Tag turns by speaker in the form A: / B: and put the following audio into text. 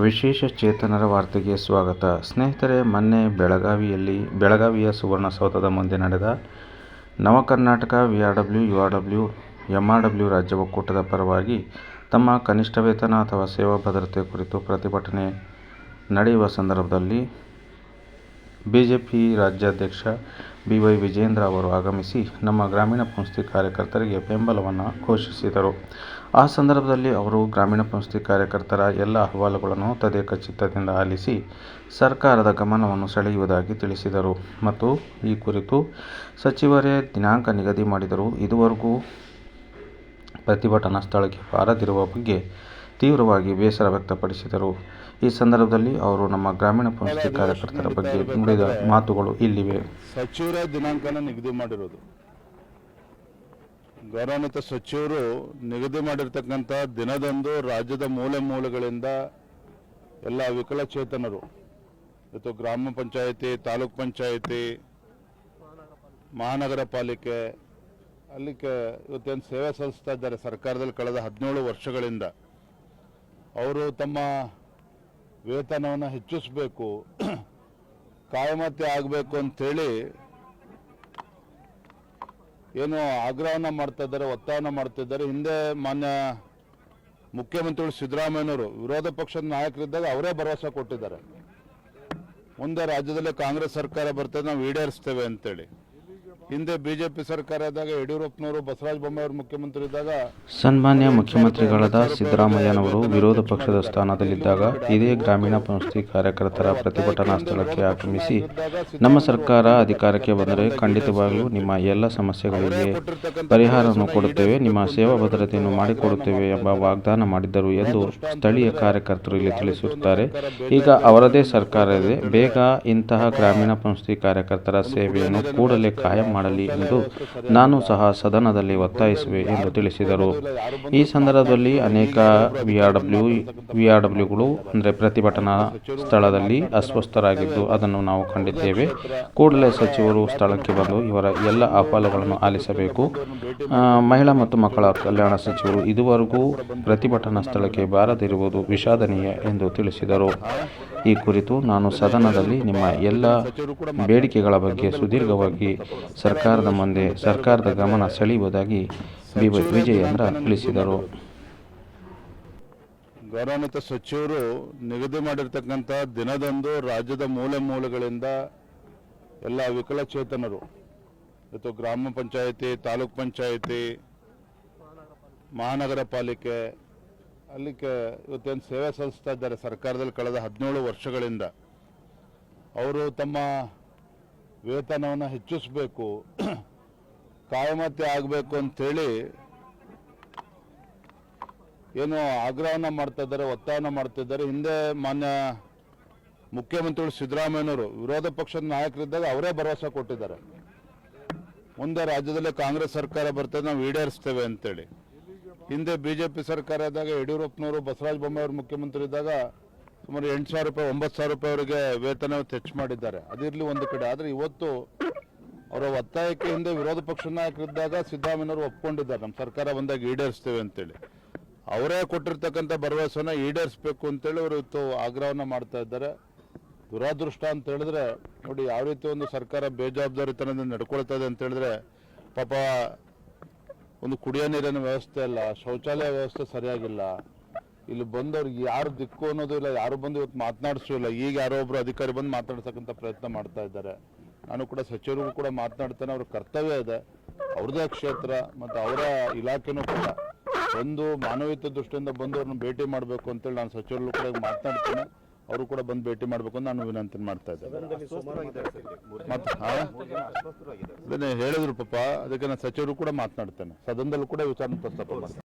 A: ವಿಶೇಷ ಚೇತನರ ವಾರ್ತೆಗೆ ಸ್ವಾಗತ. ಸ್ನೇಹಿತರೆ, ಮೊನ್ನೆ ಬೆಳಗಾವಿಯಲ್ಲಿ, ಬೆಳಗಾವಿಯ ಸುವರ್ಣಸೌಧದ ಮುಂದೆ ನಡೆದ Navakarnataka V R W, U R W, M R W ರಾಜ್ಯ ಒಕ್ಕೂಟದ ಪರವಾಗಿ ತಮ್ಮ ಕನಿಷ್ಠ ವೇತನ ಅಥವಾ ಸೇವಾ ಭದ್ರತೆ ಕುರಿತು ಪ್ರತಿಭಟನೆ ನಡೆಯುವ ಸಂದರ್ಭದಲ್ಲಿ ಬಿಜೆಪಿ ರಾಜ್ಯಾಧ್ಯಕ್ಷ ಬಿ ವೈ ವಿಜೇಂದ್ರ ಅವರು ಆಗಮಿಸಿ ನಮ್ಮ ಗ್ರಾಮೀಣ ಪಂಕ್ತಿ ಕಾರ್ಯಕರ್ತರಿಗೆ ಬೆಂಬಲವನ್ನು ಘೋಷಿಸಿದರು. ಆ ಸಂದರ್ಭದಲ್ಲಿ ಅವರು ಗ್ರಾಮೀಣ ಪಂಕ್ತಿ ಕಾರ್ಯಕರ್ತರ ಎಲ್ಲ ಅಹವಾಲುಗಳನ್ನು ತದೇಕ ಚಿತ್ತದಿಂದ ಆಲಿಸಿ ಸರ್ಕಾರದ ಗಮನವನ್ನು ಸೆಳೆಯುವುದಾಗಿ ತಿಳಿಸಿದರು. ಮತ್ತು ಈ ಕುರಿತು ಸಚಿವರೇ ದಿನಾಂಕ ನಿಗದಿ ಮಾಡಿದರೂ ಇದುವರೆಗೂ ಪ್ರತಿಭಟನಾ ಸ್ಥಳಕ್ಕೆ ಬಾರದಿರುವ ಬಗ್ಗೆ ತೀವ್ರವಾಗಿ ಬೇಸರ ವ್ಯಕ್ತಪಡಿಸಿದರು. ಈ ಸಂದರ್ಭದಲ್ಲಿ ಅವರು ನಮ್ಮ ಗ್ರಾಮೀಣ ಪಂಚಾಯತ್ ಕಾರ್ಯಕರ್ತರ ಬಗ್ಗೆ ನುಡಿದ ಮಾತುಗಳು ಇಲ್ಲಿವೆ.
B: ಸಚಿವರ ದಿನಾಂಕನ ನಿಗದಿ ಮಾಡಿರೋದು. ಗೌರವಾನ್ವಿತ ಸಚಿವರು ನಿಗದಿ ಮಾಡಿರ್ತಕ್ಕಂಥ ದಿನದಂದು ರಾಜ್ಯದ ಮೂಲೆ ಮೂಲೆಗಳಿಂದ ಎಲ್ಲ ವಿಕಲಚೇತನರು ಇವತ್ತು ಗ್ರಾಮ ಪಂಚಾಯಿತಿ, ತಾಲೂಕ್ ಪಂಚಾಯಿತಿ, ಮಹಾನಗರ ಪಾಲಿಕೆ ಅಲ್ಲಿ ಇವತ್ತೇನು ಸೇವೆ ಸಲ್ಲಿಸ್ತಾ ಇದ್ದಾರೆ ಸರ್ಕಾರದಲ್ಲಿ ಕಳೆದ ಹದಿನೇಳು ವರ್ಷಗಳಿಂದ. ಅವರು ತಮ್ಮ ವೇತನವನ್ನು ಹೆಚ್ಚಿಸಬೇಕು, ಕಾಯಮತ್ತೆ ಆಗಬೇಕು ಅಂಥೇಳಿ ಏನು ಆಗ್ರಹವನ್ನು ಮಾಡ್ತಾ ಒತ್ತಾಯನ ಇದ್ದಾರೆ. ಹಿಂದೆ ಮಾನ್ಯ ಮುಖ್ಯಮಂತ್ರಿಗಳು ಸಿದ್ದರಾಮಯ್ಯನವರು ವಿರೋಧ ಪಕ್ಷದ ನಾಯಕರಿದ್ದಾಗ ಅವರೇ ಭರವಸೆ ಕೊಟ್ಟಿದ್ದಾರೆ. ಮುಂದೆ ರಾಜ್ಯದಲ್ಲಿ ಕಾಂಗ್ರೆಸ್ ಸರ್ಕಾರ ಬರ್ತದೆ, ನಾವು ಈಡೇರಿಸ್ತೇವೆ ಅಂತೇಳಿ ಹಿಂದೆ ಬಿಜೆಪಿ ಸರ್ಕಾರ ಇದ್ದಾಗ ಯಡಿಯೂರಪ್ಪನವರು ಬಸವರಾಜ ಬೊಮ್ಮಾಯಿ ಮುಖ್ಯಮಂತ್ರಿ ಇದ್ದಾಗ
A: ಸನ್ಮಾನ್ಯ ಮುಖ್ಯಮಂತ್ರಿಗಳಾದ ಸಿದ್ದರಾಮಯ್ಯನವರು ವಿರೋಧ ಪಕ್ಷದ ಸ್ಥಾನದಲ್ಲಿದ್ದಾಗ ಇದೇ ಗ್ರಾಮೀಣ ಸಂಸ್ಥೆ ಕಾರ್ಯಕರ್ತರ ಪ್ರತಿಭಟನಾ ಸ್ಥಳಕ್ಕೆ ಆಗಮಿಸಿ ನಮ್ಮ ಸರ್ಕಾರ ಅಧಿಕಾರಕ್ಕೆ ಬಂದರೆ ಖಂಡಿತವಾಗಿಯೂ ನಿಮ್ಮ ಎಲ್ಲ ಸಮಸ್ಯೆಗಳಿಗೆ ಪರಿಹಾರವನ್ನು ಕೊಡುತ್ತೇವೆ ನಿಮ್ಮ ಸೇವಾ ಭದ್ರತೆಯನ್ನು ಮಾಡಿಕೊಡುತ್ತೇವೆ ಎಂಬ ವಾಗ್ದಾನ ಮಾಡಿದ್ದರು ಎಂದು ಸ್ಥಳೀಯ ಕಾರ್ಯಕರ್ತರು ಇಲ್ಲಿ ತಿಳಿಸುತ್ತಾರೆ ಈಗ ಅವರದೇ ಸರ್ಕಾರ ಇದೆ ಬೇಗ ಇಂತಹ ಗ್ರಾಮೀಣ ಸಂಸ್ಥೆ ಕಾರ್ಯಕರ್ತರ ಸೇವೆಯನ್ನು ಕೂಡಲೇ ಕಾಯಂ ಮಾಡಲಿ ಎಂದು ನಾನು ಸಹ ಸದನದಲ್ಲಿ ಒತ್ತಾಯಿಸುವೆ ಎಂದು ತಿಳಿಸಿದರು. ಈ ಸಂದರ್ಭದಲ್ಲಿ ಅನೇಕ ವಿಆರ್ಡಬ್ಲ್ಯೂ ವಿಆರ್ಡಬ್ಲ್ಯೂಗಳು ಅಂದರೆ ಪ್ರತಿಭಟನಾ ಸ್ಥಳದಲ್ಲಿ ಅಸ್ವಸ್ಥರಾಗಿದ್ದು ಅದನ್ನು ನಾವು ಕಂಡಿದ್ದೇವೆ. ಕೂಡಲೇ ಸಚಿವರು ಸ್ಥಳಕ್ಕೆ ಬಂದು ಇವರ ಎಲ್ಲ ಅಹವಾಲುಗಳನ್ನು ಆಲಿಸಬೇಕು. ಮಹಿಳಾ ಮತ್ತು ಮಕ್ಕಳ ಕಲ್ಯಾಣ ಸಚಿವರು ಇದುವರೆಗೂ ಪ್ರತಿಭಟನಾ ಸ್ಥಳಕ್ಕೆ ಬಾರದಿರುವುದು ವಿಷಾದನೀಯ ಎಂದು ತಿಳಿಸಿದರು. ಈ ಕುರಿತು ನಾನು ಸದನದಲ್ಲಿ ನಿಮ್ಮ ಎಲ್ಲ ಬೇಡಿಕೆಗಳ ಬಗ್ಗೆ ಸುದೀರ್ಘವಾಗಿ ಸರ್ಕಾರದ ಮುಂದೆ ಸರ್ಕಾರದ ಗಮನ ಸೆಳೆಯುವುದಾಗಿ ಬಿ ವಿಜಯೇಂದ್ರ ತಿಳಿಸಿದರು.
B: ಗೌರವಾನ್ವಿತ ಸಚಿವರು ನಿಗದಿ ಮಾಡಿರ್ತಕ್ಕಂಥ ದಿನದಂದು ರಾಜ್ಯದ ಮೂಲೆ ಮೂಲೆಗಳಿಂದ ಎಲ್ಲ ವಿಕಲಚೇತನರು, ಇವತ್ತು ಗ್ರಾಮ ಪಂಚಾಯಿತಿ, ತಾಲೂಕ್ ಪಂಚಾಯಿತಿ, ಮಹಾನಗರ ಪಾಲಿಕೆ ಅಲ್ಲಿ ಇವತ್ತೇನು ಸೇವೆ ಸಲ್ಲಿಸ್ತಾ ಇದ್ದಾರೆ ಸರ್ಕಾರದಲ್ಲಿ ಕಳೆದ ಹದಿನೇಳು ವರ್ಷಗಳಿಂದ. ಅವರು ತಮ್ಮ ವೇತನವನ್ನು ಹೆಚ್ಚಿಸಬೇಕು, ಕಾಯಮತ್ತೆ ಆಗಬೇಕು ಅಂಥೇಳಿ ಏನು ಆಗ್ರಹವನ್ನು ಮಾಡ್ತಾ ಇದ್ದಾರೆ, ಒತ್ತಾಯನ ಮಾಡ್ತಾ ಇದ್ದಾರೆ. ಹಿಂದೆ ಮಾನ್ಯ ಮುಖ್ಯಮಂತ್ರಿಗಳು ಸಿದ್ದರಾಮಯ್ಯನವರು ವಿರೋಧ ಪಕ್ಷದ ನಾಯಕರಿದ್ದಾಗ ಅವರೇ ಭರವಸೆ ಕೊಟ್ಟಿದ್ದಾರೆ. ಮುಂದೆ ರಾಜ್ಯದಲ್ಲಿ ಕಾಂಗ್ರೆಸ್ ಸರ್ಕಾರ ಬರ್ತದೆ, ನಾವು ಈಡೇರಿಸ್ತೇವೆ ಅಂತೇಳಿ ಹಿಂದೆ ಬಿಜೆಪಿ ಸರ್ಕಾರ ಇದ್ದಾಗ ಯಡಿಯೂರಪ್ಪನವರು, ಬಸವರಾಜ ಬೊಮ್ಮಾಯಿ ಅವರು ಮುಖ್ಯಮಂತ್ರಿ ಇದ್ದಾಗ ಸುಮಾರು ಎಂಟು ಸಾವಿರ ರೂಪಾಯಿ, ಒಂಬತ್ತು ಸಾವಿರ ರೂಪಾಯಿ ಅವರಿಗೆ ವೇತನ ಹೆಚ್ಚು ಮಾಡಿದ್ದಾರೆ. ಅದಿರಲಿ ಒಂದು ಕಡೆ. ಆದರೆ ಇವತ್ತು ಅವರ ಒತ್ತಾಯಕ್ಕೆ ಹಿಂದೆ ವಿರೋಧ ಪಕ್ಷ ನಾಯಕರಿದ್ದಾಗ ಸಿದ್ದರಾಮಯ್ಯವರು ಒಪ್ಕೊಂಡಿದ್ದಾರೆ. ನಮ್ಮ ಸರ್ಕಾರ ಬಂದಾಗ ಈಡೇರಿಸ್ತೇವೆ ಅಂತೇಳಿ. ಅವರೇ ಕೊಟ್ಟಿರ್ತಕ್ಕಂಥ ಭರವಸೆನ ಈಡೇರಿಸಬೇಕು ಅಂತೇಳಿ ಅವರು ಇವತ್ತು ಆಗ್ರಹವನ್ನು ಮಾಡ್ತಾ ಇದ್ದಾರೆ. ದುರಾದೃಷ್ಟ ಅಂತ ಹೇಳಿದ್ರೆ, ನೋಡಿ, ಯಾವ ರೀತಿ ಒಂದು ಸರ್ಕಾರ ಬೇಜವಾಬ್ದಾರಿತನದಿಂದ ನಡ್ಕೊಳ್ತಾ ಇದೆ ಅಂತ ಹೇಳಿದ್ರೆ, ಪಾಪ ಒಂದು ಕುಡಿಯೋ ನೀರಿನ ವ್ಯವಸ್ಥೆ ಇಲ್ಲ ಶೌಚಾಲಯ ವ್ಯವಸ್ಥೆ ಸರಿಯಾಗಿಲ್ಲ. ಇಲ್ಲಿ ಬಂದವ್ರಿಗೆ ಯಾರು ದಿಕ್ಕು ಅನ್ನೋದು ಇಲ್ಲ, ಯಾರು ಬಂದು ಇವತ್ತು ಮಾತನಾಡಿಸೂ ಇಲ್ಲ. ಈಗ ಯಾರೋ ಒಬ್ರು ಅಧಿಕಾರಿ ಬಂದು ಮಾತಾಡ್ಸಕ್ಕಂಥ ಪ್ರಯತ್ನ ಮಾಡ್ತಾ ಇದ್ದಾರೆ. ನಾನು ಕೂಡ ಸಚಿವರಿಗೂ ಕೂಡ ಮಾತನಾಡ್ತೇನೆ, ಅವ್ರ ಕರ್ತವ್ಯ ಇದೆ. ಅವ್ರದೇ ಕ್ಷೇತ್ರ ಮತ್ತು ಅವರ ಇಲಾಖೆನೂ ಕೂಡ. ಒಂದು ಮಾನವೀಯತೆ ದೃಷ್ಟಿಯಿಂದ ಬಂದವ್ರನ್ನ ಭೇಟಿ ಮಾಡಬೇಕು ಅಂತೇಳಿ ನಾನು ಸಚಿವರು ಕೂಡ ಮಾತನಾಡ್ತೇನೆ. ಅವರು ಕೂಡ ಬಂದು ಭೇಟಿ ಮಾಡಬೇಕು ಅಂತ ನಾನು ವಿನಂತಿ ಮಾಡ್ತಾ ಇದ್ದೇನೆ ಮತ್ತೆ ಹಾ? ಅದನ್ನೇ ಹೇಳಿದ್ರು ಪಾಪ ಅದಕ್ಕೆ ನಾನು ಸಚಿವರು ಕೂಡ ಮಾತನಾಡ್ತೇನೆ ಸದನದಲ್ಲೂ ಕೂಡ ವಿಚಾರ ಪ್ರಸ್ತಾಪ ಮಾಡ್ತೇನೆ